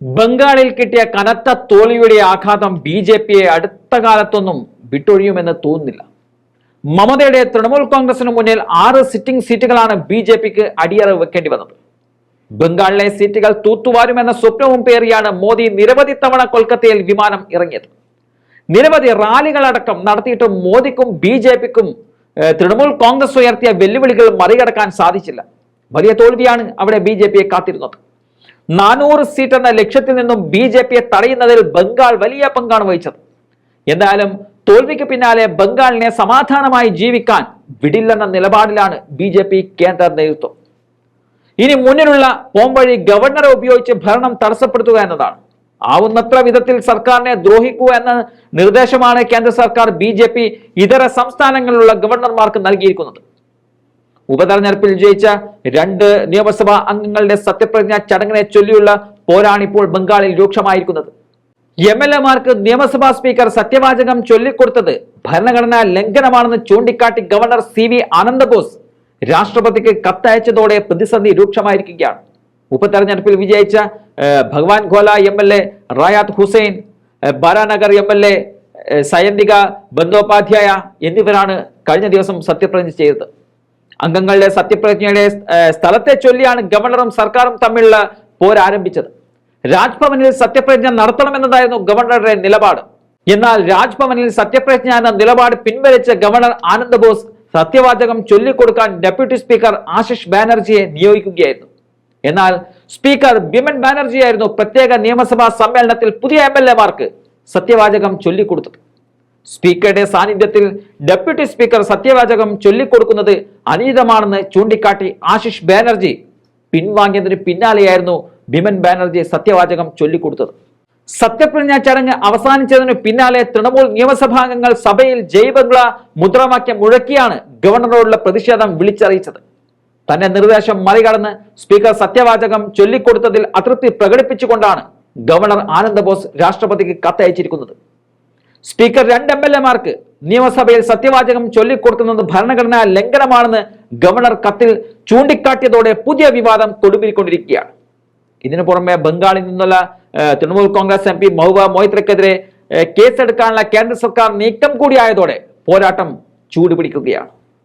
ബംഗാളിൽ കിട്ടിയ കനത്ത തോൽവിയുടെ ആഘാതം ബി ജെ പിയെ അടുത്ത കാലത്തൊന്നും വിട്ടൊഴിയുമെന്ന് തോന്നുന്നില്ല. മമതയുടെ തൃണമൂൽ കോൺഗ്രസിന് മുന്നിൽ ആറ് സിറ്റിംഗ് സീറ്റുകളാണ് ബി ജെ പിക്ക് അടിയറവ് വെക്കേണ്ടി വന്നത്. ബംഗാളിലെ സീറ്റുകൾ തൂത്തുവാരുമെന്ന സ്വപ്നവും പേറിയാണ് മോദി നിരവധി തവണ കൊൽക്കത്തയിൽ വിമാനം ഇറങ്ങിയത്. നിരവധി റാലികളടക്കം നടത്തിയിട്ടും മോദിക്കും ബി ജെ പിക്കും തൃണമൂൽ കോൺഗ്രസ് ഉയർത്തിയ വെല്ലുവിളികൾ മറികടക്കാൻ സാധിച്ചില്ല. വലിയ തോൽവിയാണ് അവിടെ ബി ജെ പിയെ കാത്തിരുന്നത്. നാനൂറ് സീറ്റ് എന്ന ലക്ഷ്യത്തിൽ നിന്നും ബി ജെ പിയെ തടയുന്നതിൽ ബംഗാൾ വലിയ പങ്കാണ് വഹിച്ചത്. എന്തായാലും തോൽവിക്ക് പിന്നാലെ ബംഗാളിനെ സമാധാനമായി ജീവിക്കാൻ വിടില്ലെന്ന നിലപാടിലാണ് ബി ജെ പി കേന്ദ്ര നേതൃത്വം. ഇനി മുന്നിലുള്ള പോംവഴി ഗവർണറെ ഉപയോഗിച്ച് ഭരണം തടസ്സപ്പെടുത്തുക എന്നതാണ്. ആവുന്നത്ര വിധത്തിൽ സർക്കാരിനെ ദ്രോഹിക്കുക എന്ന നിർദ്ദേശമാണ് കേന്ദ്ര സർക്കാർ ബി ഇതര സംസ്ഥാനങ്ങളിലുള്ള ഗവർണർമാർക്ക് നൽകിയിരിക്കുന്നത്. ഉപതെരഞ്ഞെടുപ്പിൽ വിജയിച്ച രണ്ട് നിയമസഭാ അംഗങ്ങളുടെ സത്യപ്രതിജ്ഞ ചടങ്ങിനെ ചൊല്ലിയുള്ള പോരാണിപ്പോൾ ബംഗാളിൽ രൂക്ഷമായിരിക്കുന്നത്. എം എൽ എമാർക്ക് നിയമസഭാ സ്പീക്കർ സത്യവാചകം ചൊല്ലിക്കൊടുത്തത് ഭരണഘടനാ ലംഘനമാണെന്ന് ചൂണ്ടിക്കാട്ടി ഗവർണർ സി വി ആനന്ദബോസ് രാഷ്ട്രപതിക്ക് കത്തയച്ചതോടെ പ്രതിസന്ധി രൂക്ഷമായിരിക്കുകയാണ്. ഉപതെരഞ്ഞെടുപ്പിൽ വിജയിച്ച Bhagabangola M L A Rayat Hussain Baranagar M L A Sayantika Bandopadhyay എന്നിവരാണ് കഴിഞ്ഞ ദിവസം സത്യപ്രതിജ്ഞ ചെയ്തത്. അംഗങ്ങളുടെ സത്യപ്രതിജ്ഞയുടെ സ്ഥലത്തെ ചൊല്ലിയാണ് ഗവർണറും സർക്കാരും തമ്മിലുള്ള പോരാരംഭിച്ചത് രാജ്ഭവനിൽ സത്യപ്രതിജ്ഞ നടത്തണമെന്നതായിരുന്നു ഗവർണറുടെ നിലപാട്. എന്നാൽ രാജ്ഭവനിൽ സത്യപ്രതിജ്ഞ എന്ന നിലപാട് പിൻവലിച്ച ഗവർണർ ആനന്ദ് ബോസ് സത്യവാചകം ചൊല്ലിക്കൊടുക്കാൻ ഡെപ്യൂട്ടി സ്പീക്കർ ആശിഷ് ബാനർജിയെ നിയോഗിക്കുകയായിരുന്നു. എന്നാൽ സ്പീക്കർ ബിമൻ ബാനർജിയായിരുന്നു പ്രത്യേക നിയമസഭാ സമ്മേളനത്തിൽ പുതിയ എം സത്യവാചകം ചൊല്ലിക്കൊടുത്തത്. സ്പീക്കറുടെ സാന്നിധ്യത്തിൽ ഡെപ്യൂട്ടി സ്പീക്കർ സത്യവാചകം ചൊല്ലിക്കൊടുക്കുന്നത് അനീതമാണെന്ന് ചൂണ്ടിക്കാട്ടി ആശിഷ് ബാനർജി പിൻവാങ്ങിയതിന് പിന്നാലെയായിരുന്നു ബിമൻ ബാനർജി സത്യവാചകം ചൊല്ലിക്കൊടുത്തത്. സത്യപ്രതിജ്ഞാ ചടങ്ങ് അവസാനിച്ചതിനു പിന്നാലെ തൃണമൂൽ നിയമസഭാംഗങ്ങൾ സഭയിൽ ജയ് ബംഗ്ല മുദ്രാവാക്യം മുഴക്കിയാണ് ഗവർണറോടുള്ള പ്രതിഷേധം വിളിച്ചറിയിച്ചത്. തന്റെ നിർദ്ദേശം മറികടന്ന് സ്പീക്കർ സത്യവാചകം ചൊല്ലിക്കൊടുത്തതിൽ അതൃപ്തി പ്രകടിപ്പിച്ചുകൊണ്ടാണ് ഗവർണർ ആനന്ദബോസ് രാഷ്ട്രപതിക്ക് കത്തയച്ചിരിക്കുന്നത്. സ്പീക്കർ രണ്ട് എം എൽ എമാർക്ക് നിയമസഭയിൽ സത്യവാചകം ചൊല്ലിക്കൊടുക്കുന്നത് ഭരണഘടനാ ലംഘനമാണെന്ന് ഗവർണർ കത്തിൽ ചൂണ്ടിക്കാട്ടിയതോടെ പുതിയ വിവാദം കൊടുമ്പിരിക്കൊണ്ടിരിക്കുകയാണ് ഇതിനു പുറമെ ബംഗാളിൽ നിന്നുള്ള തൃണമൂൽ കോൺഗ്രസ് എം പി മഹുബ മൊയ്ത്രക്കെതിരെ കേസെടുക്കാനുള്ള കേന്ദ്ര സർക്കാർ നീക്കം കൂടിയായതോടെ പോരാട്ടം ചൂടുപിടിക്കുകയാണ്.